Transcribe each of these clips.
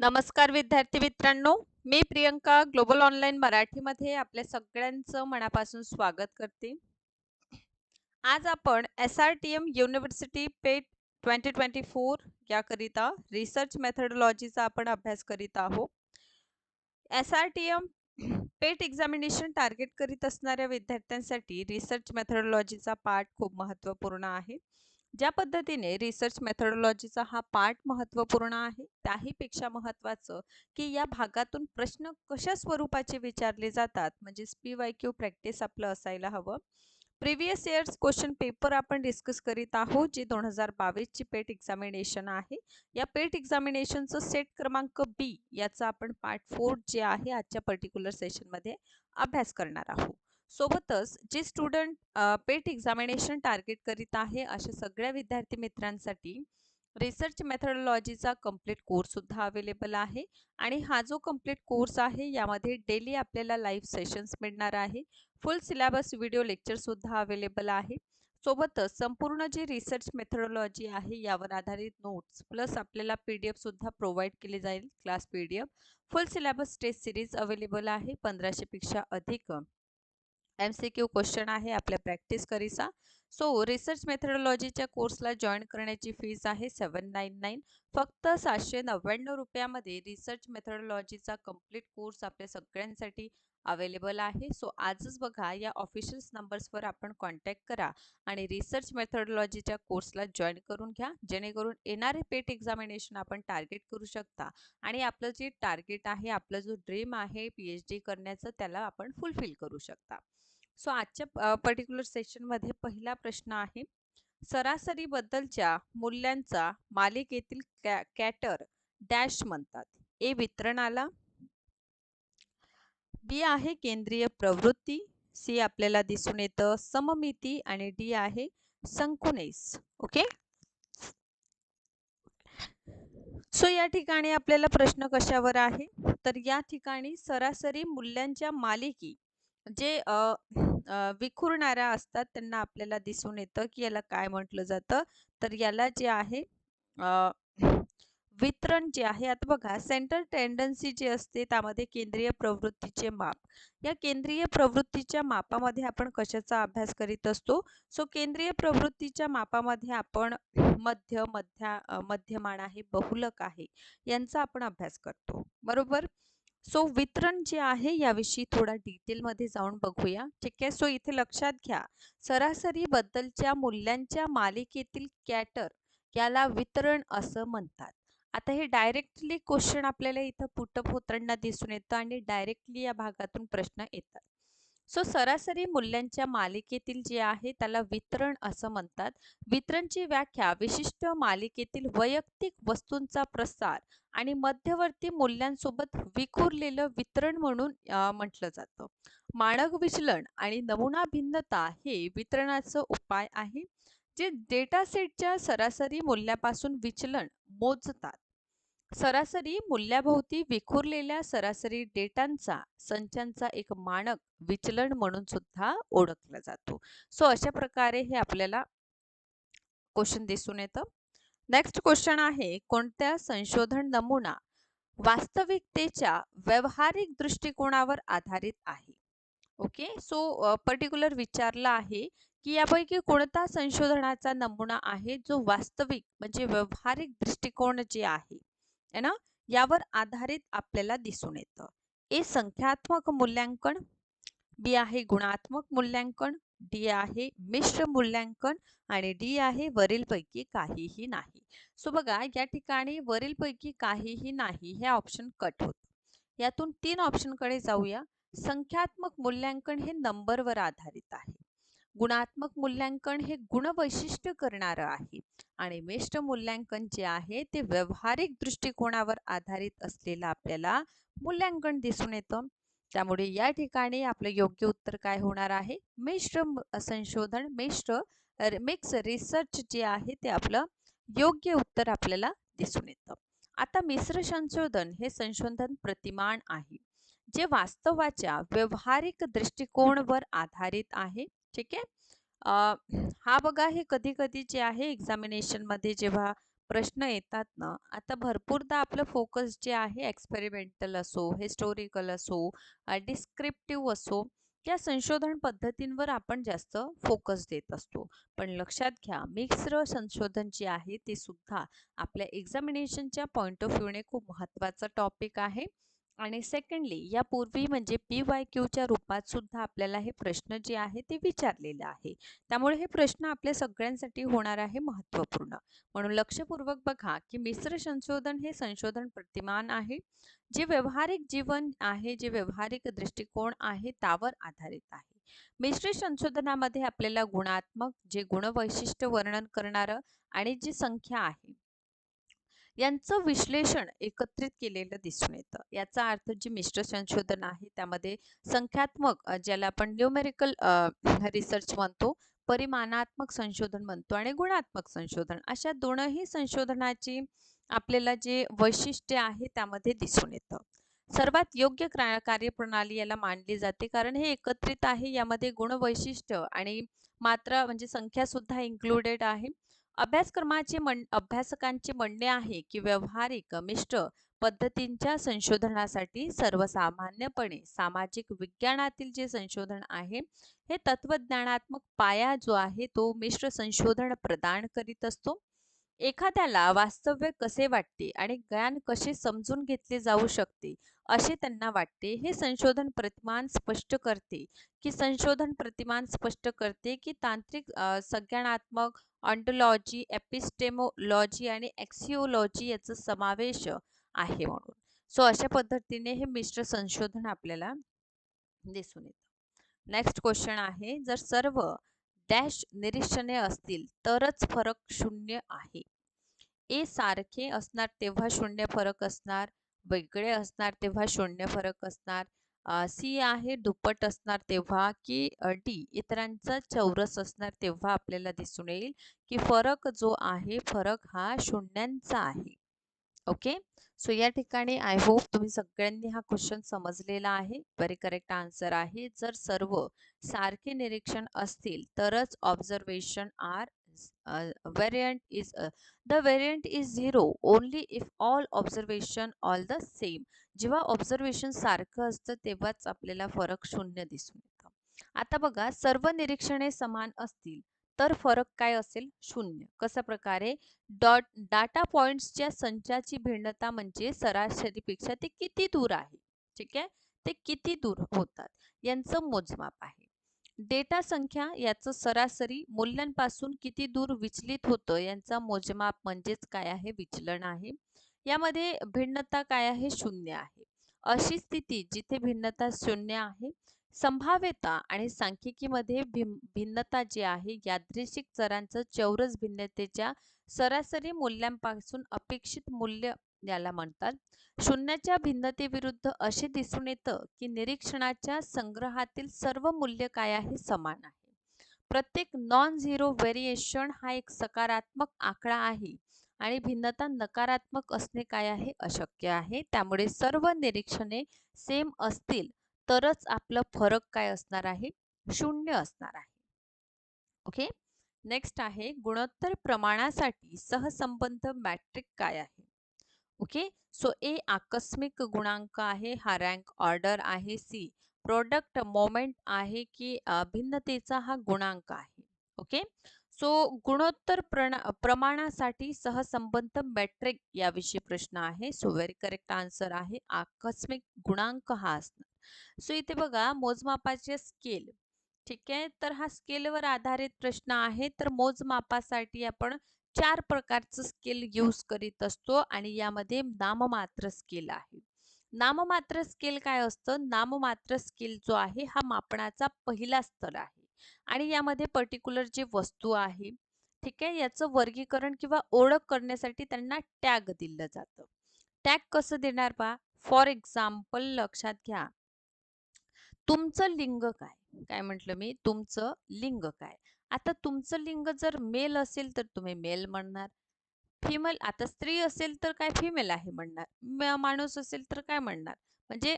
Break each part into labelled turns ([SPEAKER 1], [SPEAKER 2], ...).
[SPEAKER 1] नमस्कार विद्यार्थी मित्रांनो मी प्रियंका ग्लोबल ऑनलाईन मराठीमध्ये आपल्या सगळ्यांचं मनापासून स्वागत करते. आज आपण S R T M university PET twenty twenty four याकरिता रिसर्च मेथडॉलॉजीचा आपण अभ्यास करीत आहोत. S R T M PET examination target करीत असणाऱ्या विद्यार्थ्यांसाठी रिसर्च मेथडॉलॉजीचा पाठ खूप महत्त्वपूर्ण आहे. ज्या पद्धतीने रिसर्च मेथडॉलॉजीचा हा पार्ट महत्त्वपूर्ण आहे त्याहीपेक्षा महत्त्वाचं की या भागातून प्रश्न कशा स्वरूपाचे विचारले जातात म्हणजे पी वाय क्यू प्रॅक्टिस आपलं असायला हवं. प्रिव्हियस इयर्स क्वेश्चन पेपर आपण डिस्कस करीत आहोत जे दोन हजार बावीसची पेट एक्झामिनेशन आहे. या पेट एक्झामिनेशनचं सेट क्रमांक बी याचा आपण पार्ट फोर जे आहे आजच्या पर्टिक्युलर सेशनमध्ये अभ्यास करणार आहोत. सोबतच जे स्टुडंट पेट एक्झामिनेशन टार्गेट करीत आहे अशा सगळ्या विद्यार्थी मित्रांसाठी रिसर्च मेथडॉलॉजीचा कंप्लीट कोर्ससुद्धा अवेलेबल आहे. आणि हा जो कंप्लीट कोर्स आहे यामध्ये डेली आपल्याला लाईव्ह सेशन्स मिळणार आहे. फुल सिलेबस व्हिडिओ लेक्चरसुद्धा अवेलेबल आहे. सोबतच संपूर्ण जी रिसर्च मेथडॉलॉजी आहे यावर आधारित नोट्स प्लस आपल्याला पी डी एफसुद्धा प्रोव्हाइड केली जाईल class P D F full syllabus test series available आहे पंधराशेपेक्षा अधिक. एम सी क्यू क्वेश्चन आहे आपल्या प्रॅक्टिस करीसा सो रिसर्च मेथडॉलॉजीच्या कोर्सला जॉईन करण्याची फीज आहे सेवन नाईन नाईन फक्त सातशे नव्याण्णव रुपयामध्ये रिसर्च मेथडॉलॉजीचा कंप्लीट कोर्स आपल्या सगळ्यांसाठी अवेलेबल आहे. सो आजच बघा या ऑफिशियल नंबर्सवर आपण कॉन्टॅक्ट करा आणि रिसर्च मेथडॉलॉजीच्या कोर्सला जॉईन करून घ्या. जेणेकरून येणारे पेट एक्झामिनेशन आपण टार्गेट करू शकता आणि आपलं जे टार्गेट आहे आपलं जो ड्रीम आहे पी एच डी करण्याचं त्याला आपण फुलफिल करू शकता. सो आजच्या पर्टिक्युलर सेशनमध्ये पहिला प्रश्न आहे सरासरीबद्दलच्या मूल्यांचा मालिकेतील कॅ कॅटर डॅश म्हणतात. ए वितरणाला बी आहे केंद्रीय प्रवृत्ती सी आपल्याला दिसून येतं सममिती आणि डी आहे संकुनेस. ओके? सो या ठिकाणी आपल्याला प्रश्न कशावर आहे? तर या ठिकाणी सरासरी मूल्यांच्या मालिकी जे विखुरणाऱ्या असतात त्यांना आपल्याला दिसून येतं की याला काय म्हटलं जातं. तर याला जे आहे वितरण जे आहे आता बघा सेंटर टेंडन्सी जे असते त्यामध्ये केंद्रीय प्रवृत्तीचे माप. या केंद्रीय प्रवृत्तीच्या मापामध्ये आपण कशाचा अभ्यास करीत असतो? सो केंद्रीय प्रवृत्तीच्या मापामध्ये आपण मध्य मध्या मध्यमान आहे बहुलक आहे यांचा आपण अभ्यास करतो. बरोबर? सो वितरण जे आहे याविषयी थोडा डिटेलमध्ये जाऊन बघूया. ठीक आहे? सो इथे लक्षात घ्या. सरासरी बद्दलच्या मूल्यांच्या मालिकेतील कॅटर याला वितरण असं म्हणतात. आता हे डायरेक्टली क्वेश्चन आपल्याला इथं पुटअप होताना दिसून येतं आणि डायरेक्टली या भागातून प्रश्न येतात. सो सरासरी मूल्यांच्या मालिकेतील जे आहे त्याला वितरण असं म्हणतात. वितरणची व्याख्या विशिष्ट मालिकेतील वैयक्तिक वस्तूंचा प्रसार आणि मध्यवर्ती मूल्यांसोबत विखुरलेलं वितरण म्हणून म्हटलं जातं. मानक विचलन आणि नमुना भिन्नता हे वितरणाचं उपाय आहे जे डेटा सेटच्या सरासरी मूल्यापासून विचलन मोजतात. सरासरी मूल्याभोवती विखुरलेल्या सरासरी डेटांचा संचांचा एक मानक विचलन म्हणून सुद्धा ओळखला जातो. सो अशा प्रकारे हे आपल्याला क्वेश्चन दिसून येतं. नेक्स्ट क्वेश्चन आहे कोणत्या संशोधन नमुना वास्तविकतेच्या व्यवहारिक दृष्टिकोनावर आधारित आहे? ओके सो पर्टिक्युलर विचारला आहे की यापैकी कोणता संशोधनाचा नमुना आहे जो वास्तविक म्हणजे व्यवहारिक दृष्टिकोन जे आहे? आहे ना? यावर आधारित आपल्याला दिसून येतं. ए संख्यात्मक मूल्यांकन बी आहे गुणात्मक मूल्यांकन डी आहे मिश्र मूल्यांकन आणि डी आहे वरीलपैकी काहीही नाही. सो बघा या ठिकाणी वरीलपैकी काहीही नाही हे ऑप्शन कट होत. यातून तीन ऑप्शनकडे जाऊया. संख्यात्मक मूल्यांकन हे नंबरवर आधारित आहे. गुणात्मक मूल्यांकन हे गुणवैशिष्ट्य करणारं आहे. आणि मिष्ट मूल्यांकन जे आहे ते व्यवहारिक दृष्टिकोनावर आधारित असलेलं आपल्याला मूल्यांकन दिसून येतं. त्यामुळे या ठिकाणी आपलं योग्य उत्तर काय होणार आहे? मिश्र संशोधन मिश्र मिक्स रिसर्च जे आहे ते आपलं योग्य उत्तर आपल्याला दिसून येतं. आता मिश्र संशोधन हे संशोधन प्रतिमान आहे जे वास्तवाच्या व्यवहारिक दृष्टिकोनवर आधारित आहे. ठीक आहे हा बघा हे कधी कधी जे आहे एक्झामिनेशनमध्ये जेव्हा प्रश्न येतात ना, आता भरपूरदा आपलं फोकस जे आहे एक्सपेरिमेंटल असो, हिस्टोरिकल असो, डिस्क्रिप्टिव्ह असो, या संशोधन पद्धतींवर आपण जास्त फोकस देत असतो. पण लक्षात घ्या, मिश्र संशोधन जे आहे ते सुद्धा आपल्या एक्झामिनेशनच्या पॉईंट ऑफ व्ह्यूने खूप महत्त्वाचा टॉपिक आहे. आणि सेकंडली यापूर्वी म्हणजे पी वाय क्यूच्या रूपात सुद्धा आपल्याला हे प्रश्न जे आहे ते विचारलेलं आहे. त्यामुळे हे प्रश्न आपल्या सगळ्यांसाठी होणार आहे महत्त्वपूर्ण. म्हणून लक्षपूर्वक बघा की मिश्र संशोधन हे संशोधन प्रतिमान आहे. जे व्यवहारिक जीवन आहे जे व्यवहारिक दृष्टिकोन आहे त्यावर आधारित आहे. मिश्र संशोधनामध्ये आपल्याला गुणात्मक जे गुणवैशिष्ट्य वर्णन करणारं आणि जी संख्या आहे यांचं विश्लेषण एकत्रित केलेलं दिसून येतं. याचा अर्थ जे मिश्र संशोधन आहे त्यामध्ये संख्यात्मक ज्याला आपण न्यूमेरिकल रिसर्च म्हणतो परिमाणात्मक संशोधन म्हणतो आणि गुणात्मक संशोधन अशा दोनही संशोधनाची आपल्याला जे वैशिष्ट्य आहे त्यामध्ये दिसून येतं. सर्वात योग्य कार्यप्रणाली याला मानली जाते कारण हे एकत्रित आहे यामध्ये गुणवैशिष्ट्य आणि मात्रा म्हणजे संख्या सुद्धा इन्क्लुडेड आहे. अभ्यासक्रमाचे म्हण अभ्यासकांचे म्हणणे आहे की व्यवहारिक मिश्र पद्धतींच्या संशोधनासाठी सर्वसामान्यपणे सामाजिक विज्ञानातील जे संशोधन आहे हे तत्वज्ञानात्मक पाया जो आहे तो मिश्र संशोधन प्रदान करीत असतो. एखाद्याला वास्तव्य कसे वाटते आणि ज्ञान कसे समजून घेतले जाऊ शकते असे त्यांना वाटते. हे संशोधन प्रतिमान स्पष्ट करते की संशोधन प्रतिमान स्पष्ट करते की तांत्रिक संज्ञानात्मक ऑन्टोलॉजी एपिस्टेमोलॉजी आणि एक्सिओलॉजी याचा समावेश आहे म्हणून. सो अशा पद्धतीने हे मिश्र संशोधन आपल्याला दिसून येतं. नेक्स्ट क्वेश्चन आहे जर सर्व डॅश निरीक्षणे असतील तरच फरक शून्य आहे. ए सारखे असणार तेव्हा शून्य फरक असणार वेगळे असणार तेव्हा शून्य फरक असणार सी आहे दुप्पट असणार तेव्हा की डी इतरांचा चौरस असणार तेव्हा आपल्याला दिसून येईल की फरक जो आहे फरक हा शून्यांचा आहे. ओके? सो या ठिकाणी आय होप तुम्ही सगळ्यांनी हा क्वेश्चन समजलेला आहे. व्हेरी करेक्ट आन्सर आहे. जर सर्व सारखे निरीक्षण असतील तरच observation are variant is the variant is zero. Only if all observation all the same. जेव्हा ऑब्झर्वेशन सारखं असतं तेव्हाच आपल्याला फरक शून्य दिसून येतं. आता बघा सर्व निरीक्षणे समान असतील तर फरक काय असेल? शून्य. कशा प्रकारे? डॉट डाटा पॉइंट्सच्या संचाची भिन्नता म्हणजे सरासरीपेक्षा ते किती दूर आहे? ठीक आहे? ते किती दूर होतात? यांचं मोजमाप आहे. डेटा संख्या याचं सरासरी मूल्यांपासून किती दूर विचलित होतं? यांचा मोजमाप म्हणजेच काय आहे? विचलन आहे. यामध्ये भिन्नता काय आहे? शून्य आहे. अशी स्थिती जिथे भिन्नता शून्य आहे संभाव्यता आणि सांख्यिकीमध्ये भिन्नता जी आहे यादृशिक चरांचं चौरस भिन्नतेच्या सरासरी मूल्यांपासून अपेक्षित मूल्य याला म्हणतात. शून्याच्या भिन्नतेविरुद्ध असे दिसून येतं की निरीक्षणाच्या संग्रहातील सर्व मूल्य काय आहे? समान आहे. प्रत्येक नॉन झिरो व्हेरिएशन हा एक सकारात्मक आकडा आहे. आणि भिन्नता नकारात्मक असणे काय आहे? अशक्य आहे. त्यामुळे सर्व निरीक्षणे सेम असतील तरच आपलं फरक काय असणार आहे? शून्य असणार आहे. ओके नेक्स्ट आहे गुणोत्तर प्रमाणासाठी सहसंबंध मॅट्रिक काय आहे? ओके सो ए आकस्मिक गुणांक आहे हा रँक ऑर्डर आहे सी प्रोडक्ट मोमेंट आहे की भिन्नतेचा हा गुणांक आहे. ओके सो गुणोत्तर प्रण प्रमाणासाठी सहसंबंध मॅट्रिक याविषयी प्रश्न आहे. सो व्हेरी करेक्ट आन्सर आहे. आकस्मिक गुणांक हा असणार. सो इथे बघा मोजमापाचे स्केल ठीक आहे? तर हा स्केलवर आधारित प्रश्न आहे. तर मोजमापासाठी आपण चार प्रकारचं स्केल यूज करीत असतो आणि यामध्ये नाममात्र स्केल आहे. नाममात्र स्केल काय असतं? नाममात्र स्केल जो आहे हा मापनाचा पहिला स्तर आहे. आणि यामध्ये पर्टिक्युलर जे वस्तू आहे ठीक आहे? याचं वर्गीकरण किंवा ओळख करण्यासाठी त्यांना टॅग दिलं जातं. टॅग कसं देणार पहा फॉर एक्झाम्पल लक्षात घ्या. तुमचं लिंग काय? काय म्हटलं मी? तुमचं लिंग काय? आता तुमचं लिंग जर मेल असेल तर तुम्ही मेल म्हणणार. फिमेल आता स्त्री असेल तर काय फिमेल आहे म्हणणार. माणूस असेल तर काय म्हणणार? म्हणजे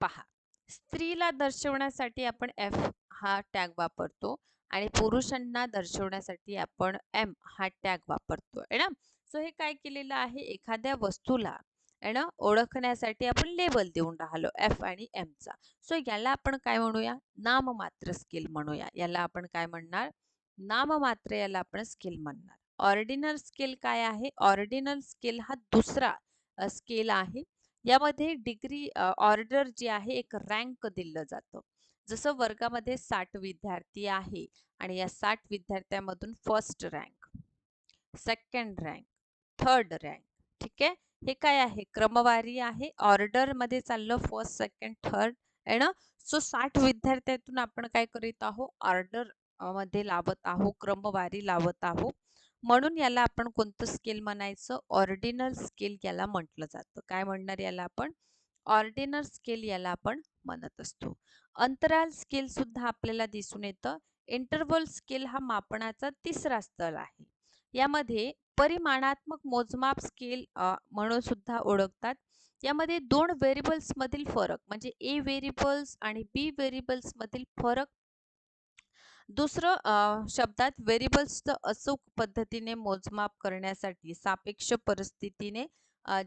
[SPEAKER 1] पहा. स्त्रीला दर्शवण्यासाठी आपण एफ हा टॅग वापरतो आणि पुरुषांना दर्शवण्यासाठी आपण एम हा टॅग वापरतो आहे ना? सो हे काय केलेलं आहे? एखाद्या वस्तूला आहे ना? ओळखण्यासाठी आपण लेबल देऊन राहिलो एफ आणि एमचा सो याला आपण काय म्हणूया? नाममात्र स्केल म्हणूया. याला आपण काय म्हणणार? नाममात्र याला आपण स्केल म्हणणार. ऑर्डिनल स्केल काय आहे? ऑर्डिनल स्केल हा दुसरा स्केल आहे. यामध्ये डिग्री ऑर्डर जी आहे एक रँक दिलं जातं. जसं वर्गामध्ये साठ विद्यार्थी आहे आणि या साठ विद्यार्थ्यांमधून first rank second rank third rank ठीक आहे? हे काय आहे? क्रमवारी आहे. ऑर्डरमध्ये चाललं फर्स्ट सेकंड थर्ड आहे ना सो साठ विद्यार्थ्यातून आपण काय करीत आहोत? ऑर्डरमध्ये लावत आहोत क्रमवारी लावत आहोत. म्हणून याला आपण कोणतं स्केल म्हणायचं? ऑर्डिनल स्केल याला म्हटलं जातं. काय म्हणणार याला आपण? ऑर्डिनल स्केल याला आपण म्हणत असतो. अंतराल स्केल सुद्धा आपल्याला दिसून येतं. इंटरवल स्केल हा मापनाचा तिसरा स्थल आहे. यामध्ये परिमाणात्मक मोजमाप स्केल म्हणून सुद्धा ओळखतात. यामध्ये दोन व्हेरिबल्समधील फरक म्हणजे ए व्हेरिएबल्स आणि बी व्हेरिबल्समधील फरक दुसरं शब्दात व्हेरिएबल्सचं अचूक पद्धतीने मोजमाप करण्यासाठी सापेक्ष परिस्थितीने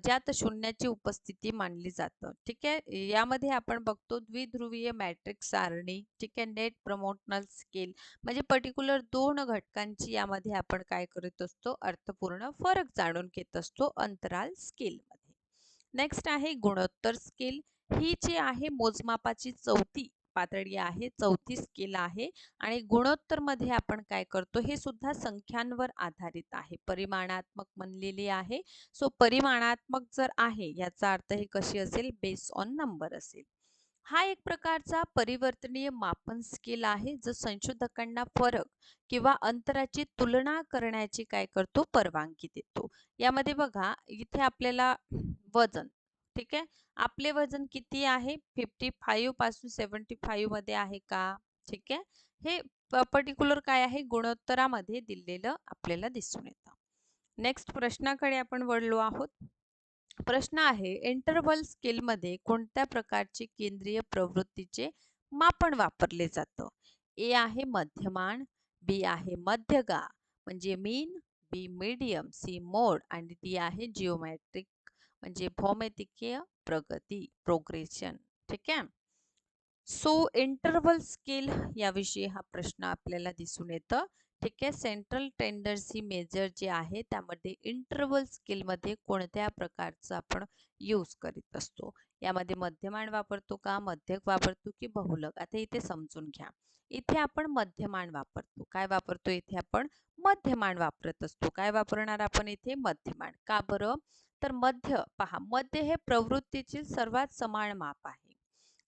[SPEAKER 1] ज्यात शून्याची उपस्थिती मानली जातं. ठीक आहे? यामध्ये आपण बघतो द्विध्रुवीय मॅट्रिक्स सारणी ठीक आहे? नेट प्रमोशनल स्केल म्हणजे पर्टिक्युलर दोन घटकांची यामध्ये आपण काय करत असतो? अर्थपूर्ण फरक जाणून घेत असतो अंतराल स्केल मध्ये. नेक्स्ट आहे गुणोत्तर स्केल ही जी आहे मोजमापाची चौथी पातळी आहे चौथी स्केल आहे आणि गुणोत्तरमध्ये आपण काय करतो हे सुद्धा संख्यांवर आधारित आहे. परिमाणात्मक म्हणलेली आहे. सो परिमाणात्मक जर आहे याचा अर्थ हे कशी असेल बेस ऑन नंबर असेल. हा एक प्रकारचा परिवर्तनीय मापन स्केल आहे जो संशोधकांना फरक किंवा अंतराची तुलना करण्याची काय करतो परवानगी देतो. यामध्ये बघा इथे आपल्याला वजन ठीक आहे. आपले वजन किती आहे? फिफ्टी फाईव्हपासून सेवन्टी फाईव्हमध्ये आहे का? ठीक आहे. हे पर्टिक्युलर काय आहे? गुणोत्तरामध्ये दिलेलं आपल्याला दिसून येतं. नेक्स्ट प्रश्नाकडे आपण वळलो आहोत. प्रश्न आहे इंटरवल स्केलमध्ये कोणत्या प्रकारचे केंद्रीय प्रवृत्तीचे मापन वापरले जातं? ए आहे मध्यमान बी आहे मध्यगा. म्हणजे मीन बी मीडियम सी मोड आणि डी आहे जिओमॅट्रिक म्हणजे भौमितिकीय प्रगती प्रोग्रेशन ठीक आहे? सो इंटरवल स्केल याविषयी हा प्रश्न आपल्याला दिसून येतं. ठीक आहे? सेंट्रल टेंडन्सी मेजर जे आहे त्यामध्ये इंटरवल स्केलमध्ये कोणत्या प्रकारचं आपण यूज करीत असतो? यामध्ये मध्यमान वापरतो का? मध्यक वापरतो की बहुलक? आता इथे समजून घ्या. इथे आपण मध्यमान वापरतो. काय वापरतो? इथे आपण मध्यमान वापरत असतो. काय वापरणार आपण इथे? मध्यमान का बरं? तर मध्य पहा मध्य हे प्रवृत्तीची सर्वात समान माप आहे.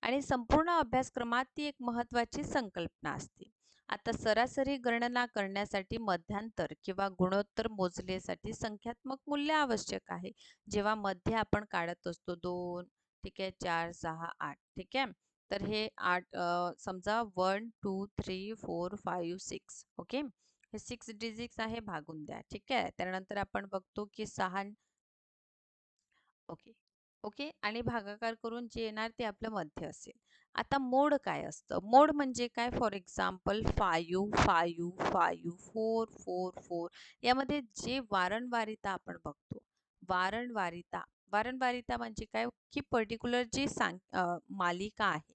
[SPEAKER 1] आणि संपूर्ण अभ्यासक्रमात ती एक महत्वाची संकल्पना असते. आता सरासरी गणना करण्यासाठी मध्यांतर किंवा गुणोत्तर मोजलेसाठी संख्यात्मक मूल्य आवश्यक आहे. जेव्हा मध्य आपण काढत असतो दोन ठीक आहे चार सहा आठ ठीक आहे? तर हे आठ समजा one two three four five six okay? हे सिक्स डिजिक्स आहे भागून द्या ठीक आहे? त्यानंतर आपण बघतो की सहा ओके. ओके आणि भागाकार करून जे येणार ते आपलं मध्य असेल. आता मोड काय असतं? मोड म्हणजे काय? For example five five five four four four यामध्ये जे वारंवारिता आपण बघतो. वारंवारिता. वारंवारिता म्हणजे काय? की पर्टिक्युलर जी सांग मालिका आहे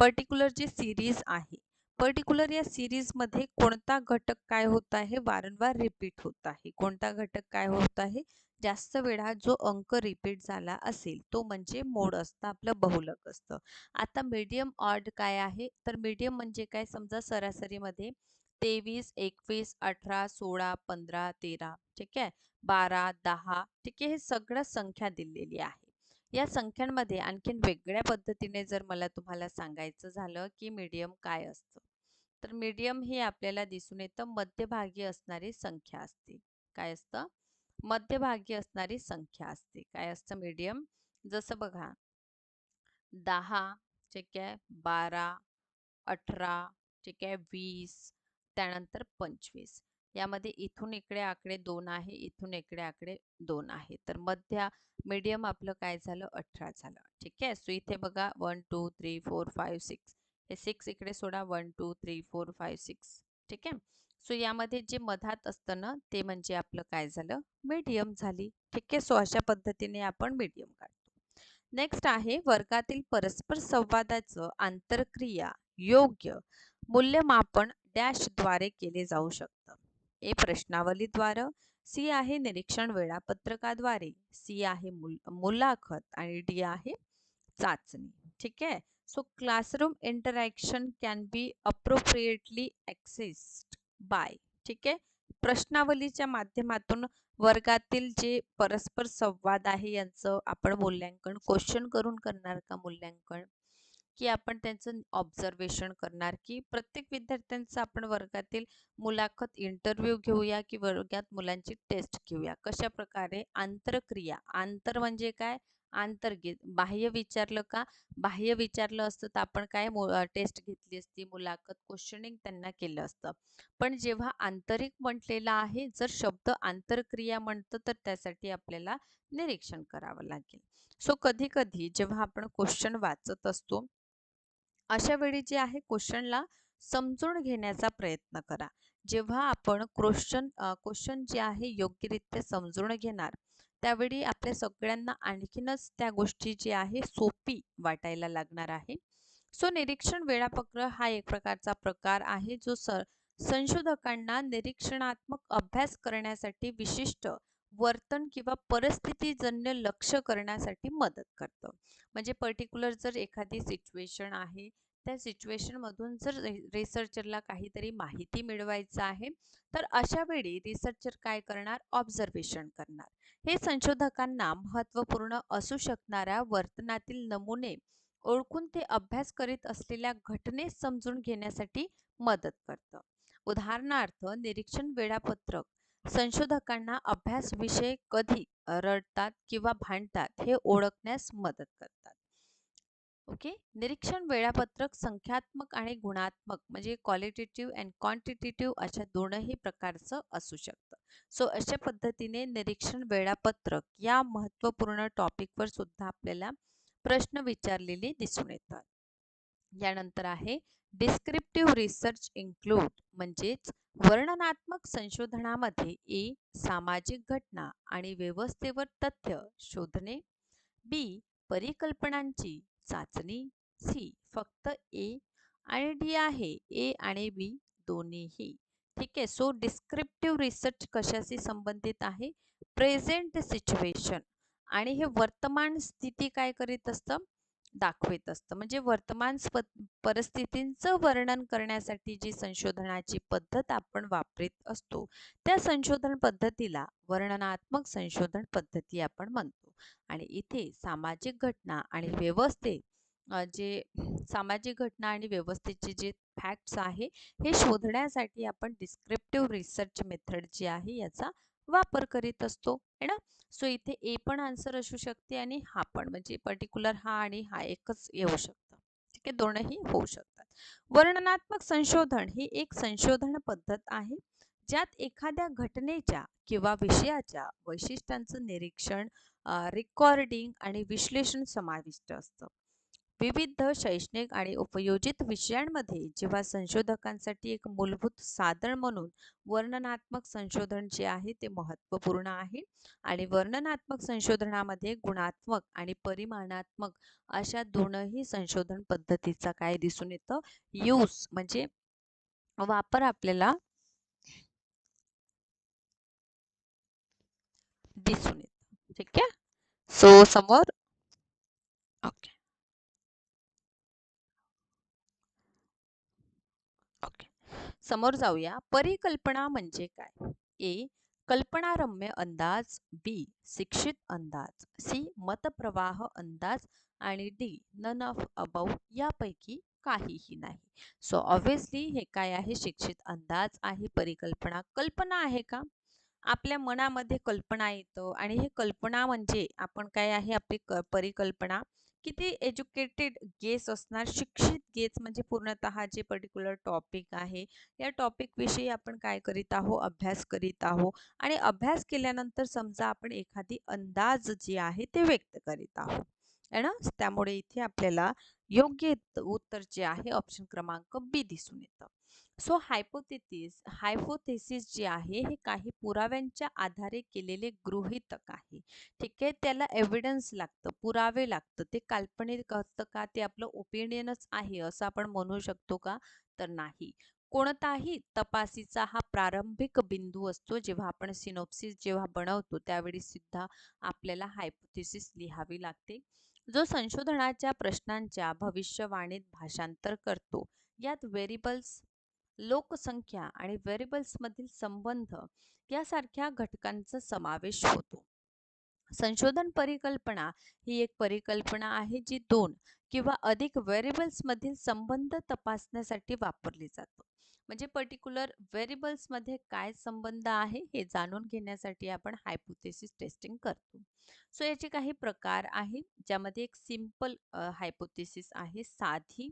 [SPEAKER 1] पर्टिक्युलर जी सिरीज आहे पर्टिक्युलर या सिरीजमध्ये कोणता घटक काय होत आहे? वारंवार रिपीट होत आहे. कोणता घटक काय होत आहे? जास्त वेळा जो अंक रिपीट झाला असेल तो म्हणजे मोड असतं आपलं बहुलक असतं. आता मीडियम ऑड काय आहे? तर मीडियम म्हणजे काय? समजा सरासरीमध्ये तेवीस एकवीस अठरा सोळा पंधरा तेरा ठीक आहे? बारा दहा ठीक आहे? हे सगळं संख्या दिलेली आहे. या संख्यांमध्ये आणखीन वेगळ्या पद्धतीने जर मला तुम्हाला सांगायचं झालं की मीडियम काय असतं? तर मीडियम हे आपल्याला दिसून येतं मध्यभागी असणारी संख्या असते. काय असतं? मध्यभागी असणारी संख्या असते. काय असतं मीडियम जसं बघा दहा ठीक आहे बारा अठरा ठीक आहे वीस त्यानंतर पंचवीस. यामध्ये इथून इकडे आकडे दोन आहे इथून इकडे आकडे दोन आहे. तर मध्य मीडियम आपलं काय झालं? अठरा झालं. ठीक आहे? सो इथे बघा one two three four five six हे सिक्स इकडे सोडा. One two three four five six ठीक आहे? सो यामध्ये जे मधात असतं ना ते म्हणजे आपलं काय झालं? मीडियम झाली. ठीक आहे? सो अशा पद्धतीने आपण मीडियम काढतो. नेक्स्ट आहे वर्गातील परस्पर संवादाचं आंतरक्रिया योग्य मूल्यमापन डॅशद्वारे केले जाऊ शकतं. ए प्रश्नावलीद्वारे सी आहे निरीक्षण वेळापत्रकाद्वारे सी आहे मुल मुलाखत आणि डी आहे चाचणी. ठीक आहे? So classroom interaction can be appropriately accessed. By. ठीक आहे? प्रश्नावलीच्या माध्यमातून वर्गातील जे परस्पर संवाद आहे यांचं आपण मूल्यांकन क्वेश्चन करून करणार का मूल्यांकन? की आपण त्यांचं ऑब्झर्वेशन करणार? की प्रत्येक विद्यार्थ्यांचं आपण वर्गातील मुलाखत इंटरव्ह्यू घेऊया की वर्गात मुलांची टेस्ट घेऊया? कशा प्रकारे आंतरक्रिया. आंतर म्हणजे काय? आंतर्गत बाह्य विचारलं का? बाह्य विचारलं असतं तर आपण काय टेस्ट घेतली असती मुलाखत क्वेश्चनिंग त्यांना केलं असतं. पण जेव्हा आंतरिक म्हटलेलं आहे जर शब्द आंतरक्रिया म्हणतं तर त्यासाठी आपल्याला निरीक्षण करावं लागेल. सो कधी कधी जेव्हा आपण क्वेश्चन वाचत असतो अशा वेळी जे आहे क्वेश्चनला समजून घेण्याचा प्रयत्न करा. जेव्हा आपण क्वेश्चन क्वेश्चन जे आहे योग्यरित्या समजून घेणार त्यावेळी आपल्या सगळ्यांना आणखीनच त्या गोष्टी जी आहे सोपी वाटायला लागणार आहे. सो निरीक्षण वेळापत्रक हा एक प्रकारचा प्रकार आहे जो सर संशोधकांना निरीक्षणात्मक अभ्यास करण्यासाठी विशिष्ट वर्तन किंवा परिस्थितीजन्य लक्ष करण्यासाठी मदत करतं. म्हणजे पर्टिक्युलर जर एखादी सिच्युएशन आहे त्या सिच्युएशनमधून जर रिसर्चरला काहीतरी माहिती मिळवायचं आहे तर अशा वेळी रिसर्चर काय करणार? ऑब्झर्वेशन करणार. हे संशोधकांना महत्त्वपूर्ण असू शकणाऱ्या वर्तनातील नमुने ओळखून ते अभ्यास करीत असलेल्या घटनेस समजून घेण्यासाठी मदत करतं. उदाहरणार्थ निरीक्षण वेळापत्रक. संशोधकांना अभ्यास विषय कधी रडतात किंवा भांडतात हे ओळखण्यास मदत करतात. ओके? निरीक्षण वेळापत्रक संख्यात्मक आणि गुणात्मक म्हणजे क्वालिटेटिव्ह अँड क्वांटिटेटिव्ह अशा दोनही प्रकारचं असू शकतं. सो अशा पद्धतीने निरीक्षण वेळापत्रक या महत्त्वपूर्ण टॉपिकवर सुद्धा आपल्याला प्रश्न विचारलेले दिसून येतात. यानंतर आहे डिस्क्रिप्टिव्ह रिसर्च इन्क्लूड म्हणजेच वर्णनात्मक संशोधनामध्ये ए सामाजिक घटना आणि व्यवस्थेवर तथ्य शोधणे बी परिकल्पनांची चाचणी सी फक्त ए आणि डी आहे. ए आणि बी दोन्हीही. ठीक आहे. सो डिस्क्रिप्टिव्ह रिसर्च कशाशी संबंधित आहे? प्रेझेंट सिच्युएशन आणि हे वर्तमान स्थिती काय करीत असतं? दाखवित असतं. म्हणजे वर्तमान परिस्थितींचं वर्णन करण्यासाठी जी संशोधनाची पद्धत आपण वापरीत असतो त्या संशोधन पद्धतीला वर्णनात्मक संशोधन पद्धती आपण म्हणतो. आणि इथे सामाजिक घटना आणि व्यवस्थे जे सामाजिक घटना आणि व्यवस्थेचे जे फॅक्ट्स आहे हे शोधण्यासाठी आपण डिस्क्रिप्टिव्ह रिसर्च मेथड जी आहे याचा वापर करीत असतो है ना? सो इथे ए पण आन्सर असू शकते आणि हा पण म्हणजे पर्टिक्युलर हा आणि हा एकच येऊ शकतं. ठीक आहे? दोनही होऊ शकतात. वर्णनात्मक संशोधन ही एक संशोधन पद्धत आहे ज्यात एखाद्या घटनेच्या किंवा विषयाच्या वैशिष्ट्यांचं निरीक्षण रेकॉर्डिंग आणि विश्लेषण समाविष्ट असतं. विविध शैक्षणिक आणि उपयोजित विषयांमध्ये जेव्हा संशोधकांसाठी एक मूलभूत साधन म्हणून वर्णनात्मक संशोधन जे आहे ते महत्त्वपूर्ण आहे आणि वर्णनात्मक संशोधनामध्ये गुणात्मक आणि परिमाणात्मक अशा दोनही संशोधन पद्धतीचा काय दिसून येतं? यूज म्हणजे वापर आपल्याला दिसून येतं. ठीक आहे? सो समोर ओके ओके समोर जाऊया. परिकल्पना म्हणजे काय? ए कल्पनारम्य अंदाज बी शिक्षित अंदाज सी मतप्रवाह अंदाज आणि डी नन ऑफ अबाउ यापैकी काहीही नाही. सो ऑब्व्हियसली हे काय आहे? शिक्षित अंदाज आहे परिकल्पना. कल्पना आहे का? आपल्या मनामध्ये कल्पना येतं आणि हे कल्पना म्हणजे आपण काय आहे आपली परिकल्पना किती एज्युकेटेड गेस असणार शिक्षित गेस म्हणजे पूर्णतः जे पर्टिक्युलर टॉपिक आहे या टॉपिक विषयी आपण काय करीत आहोत अभ्यास करीत आहोत आणि अभ्यास केल्यानंतर समजा आपण एखादी अंदाज जे आहे ते व्यक्त करीत आहोत. है ना? त्यामुळे इथे आपल्याला योग्य उत्तर जे आहे ऑप्शन क्रमांक बी दिसून येतं. सो हायपोथेसिस हायपोथेसिस जे आहे हे काही पुराव्यांच्या आधारे केलेले गृहितक आहे. ठीक आहे? त्याला एव्हिडन्स लागतं पुरावे लागतं. ते काल्पनिक असतं का? ते आपलं ओपिनियनच आहे असं आपण म्हणू शकतो का? तर नाही. कोणताही तपासीचा हा प्रारंभिक बिंदू असतो जेव्हा आपण सिनोप्सिस जेव्हा बनवतो त्यावेळी सुद्धा आपल्याला हायपोथेसिस लिहावी लागते. जो संशोधनाच्या प्रश्नांच्या भविष्यवाणीत भाषांतर करतो यात व्हेरिबल्स लोकसंख्या आणि व्हेरिबल्समधील संबंध यासारख्या घटकांचा समावेश होतो. संशोधन परिकल्पना ही एक परिकल्पना आहे जी दोन किंवा अधिक व्हेरिबल्समधील संबंध तपासण्यासाठी वापरली जातो. म्हणजे पर्टिक्युलर व्हेरिबल्समध्ये काय संबंध आहे हे जाणून घेण्यासाठी आपण हायपोथेसिस टेस्टिंग करतो. सो याचे काही प्रकार आहेत ज्यामध्ये एक सिंपल हायपोथेसिस आहे साधी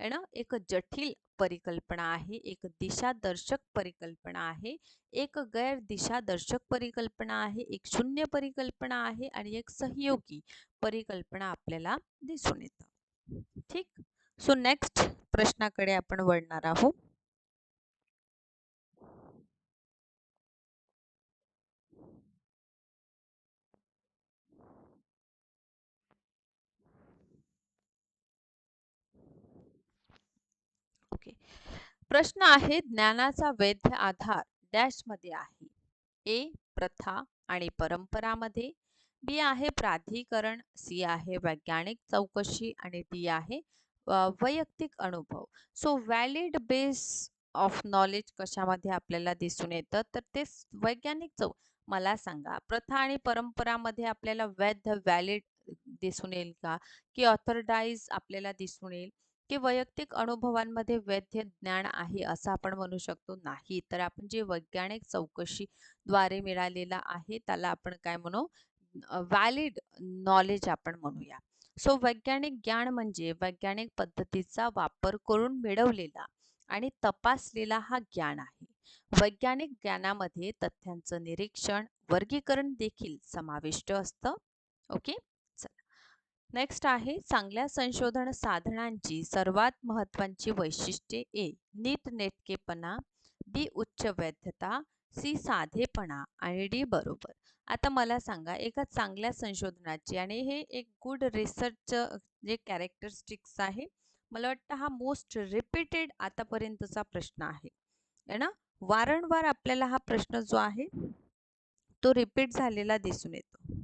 [SPEAKER 1] है ना? एक जटिल परिकल्पना आहे एक दिशादर्शक परिकल्पना आहे एक गैर दिशादर्शक परिकल्पना आहे एक शून्य परिकल्पना आहे आणि एक सहयोगी परिकल्पना आपल्याला दिसून येतं. ठीक? सो नेक्स्ट प्रश्नाकडे आपण वळणार आहोत. प्रश्न आहे ज्ञानाचा वैध आधार डॅशमध्ये आहे. ए प्रथा आणि परंपरामध्ये. बी आहे प्राधिकरण. सी आहे वैज्ञानिक चौकशी आणि डी आहे वैयक्तिक अनुभव. So valid base of knowledge कशामध्ये आपल्याला दिसून येतं? तर ते वैज्ञानिक चौ मला सांगा. प्रथा आणि परंपरामध्ये आपल्याला वैध व्हॅलिड दिसून येईल का? की ऑथरडाईज आपल्याला दिसून येईल? की वैयक्तिक अनुभवांमध्ये वैध ज्ञान आहे असं आपण म्हणू शकतो. नाही तर आपण जे वैज्ञानिक चौकशीद्वारे मिळालेला आहे त्याला आपण काय म्हणू? व्हॅलिड नॉलेज आपण म्हणूया. सो वैज्ञानिक ज्ञान म्हणजे वैज्ञानिक पद्धतीचा वापर करून मिळवलेला आणि तपासलेला हा ज्ञान आहे. वैज्ञानिक ज्ञानामध्ये तथ्यांचं निरीक्षण वर्गीकरण देखील समाविष्ट असतं. ओके नेक्स्ट आहे चांगल्या संशोधन साधनांची सर्वात महत्वाची वैशिष्ट्ये ए नीटनेटकेपणा बी उच्च वैधता सी साधेपणा आणि डी बरोबर. आता मला सांगा एका चांगल्या संशोधनाची आणि हे एक गुड रिसर्च जे कॅरेक्टरिस्टिक्स आहे मला वाटतं हा मोस्ट रिपीटेड आतापर्यंतचा प्रश्न आहे. ना? वारंवार आपल्याला हा प्रश्न जो आहे तो रिपीट झालेला दिसून येतो.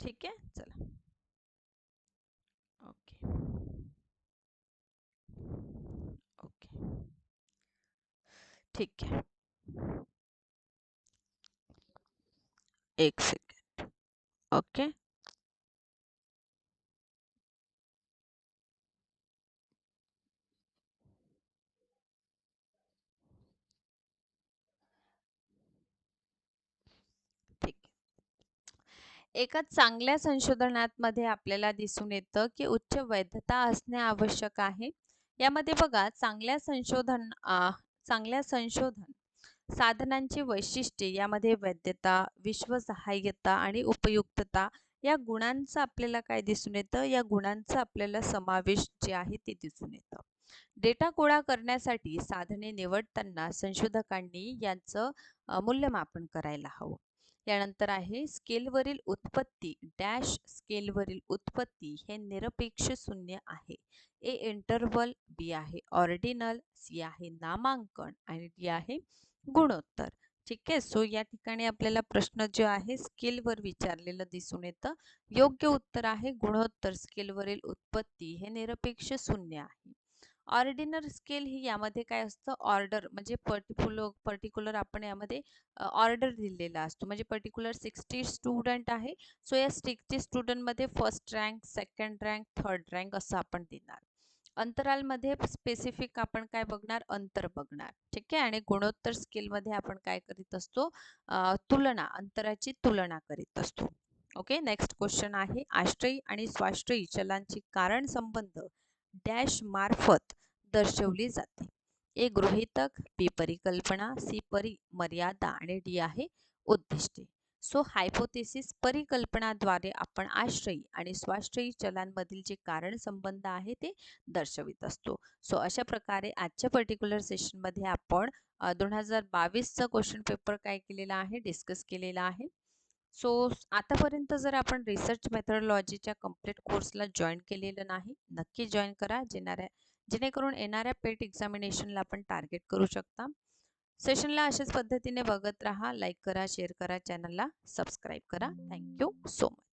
[SPEAKER 1] ठीक आहे? चला. ओके. ओके. ठीक आहे. एक सेकंड ओके. एका चांगल्या संशोधनात मध्ये आपल्याला दिसून येतं की उच्च वैधता असणे आवश्यक आहे. यामध्ये बघा चांगल्या संशोधन चांगल्या संशोधन साधनांची वैशिष्ट्ये यामध्ये वैधता विश्वसहाय्यता आणि उपयुक्तता या गुणांचं आपल्याला काय दिसून येतं? या गुणांचा आपल्याला समावेश जे आहे ते दिसून येतं. डेटा गोळा करण्यासाठी साधने निवडताना संशोधकांनी यांचं मूल्यमापन करायला हवं. यानंतर आहे स्केलवरील उत्पत्ती डॅश स्केलवरील उत्पत्ती हे निरपेक्ष शून्य आहे. ए इंटरवल बी आहे ऑर्डिनल सी आहे नामांकन आणि डी आहे गुणोत्तर. ठीक आहे? सो या ठिकाणी आपल्याला प्रश्न जो आहे स्केलवर विचारलेलं दिसून येतं. योग्य उत्तर आहे गुणोत्तर स्केलवरील उत्पत्ती हे निरपेक्ष शून्य आहे. ऑर्डिनर स्केल ही यामध्ये काय असतं? ऑर्डर म्हणजे पर्टिक्युलर पर्टिक्युलर आपण यामध्ये ऑर्डर दिलेला असतो. म्हणजे पर्टिक्युलर सिक्स्टी स्टुडंट आहे. सो या sixty स्टुडंटमध्ये first rank second rank third rank असं आपण देणार. अंतरालमध्ये स्पेसिफिक आपण काय बघणार? अंतर बघणार. ठीक आहे? आणि गुणोत्तर स्केलमध्ये आपण काय करीत असतो? तुलना अंतराची तुलना करीत असतो. ओके? नेक्स्ट क्वेश्चन आहे. आश्रयी आणि स्वाश्रयी चलांची कारण संबंध डॅश मार्फत दर्शवली जाते. ए गृहितक बी परिकल्पना सी परी मर्यादा आणि डी आहे उद्दिष्टे. सो हायपोथेसिस परिकल्पनाद्वारे आपण आश्रयी आणि स्वाश्रयी चलांमधील जे कारण संबंध आहे ते दर्शवित असतो. सो अशा प्रकारे आजच्या पर्टिक्युलर सेशनमध्ये आपण दोन हजार बावीसचा क्वेश्चन पेपर काय केलेला आहे डिस्कस केलेला आहे. सो आतापर्यंत जर आपण रिसर्च मेथडॉलॉजीच्या कंप्लीट कोर्सला जॉईन केलेलं नाही नक्की जॉईन करा. जेणाऱ्या जेणेकरून येणाऱ्या पेट एक्झामिनेशनला आपण टार्गेट करू शकता. सेशनला अशाच पद्धतीने बघत राहा लाईक करा शेअर करा चॅनलला सबस्क्राईब करा. Thank you so much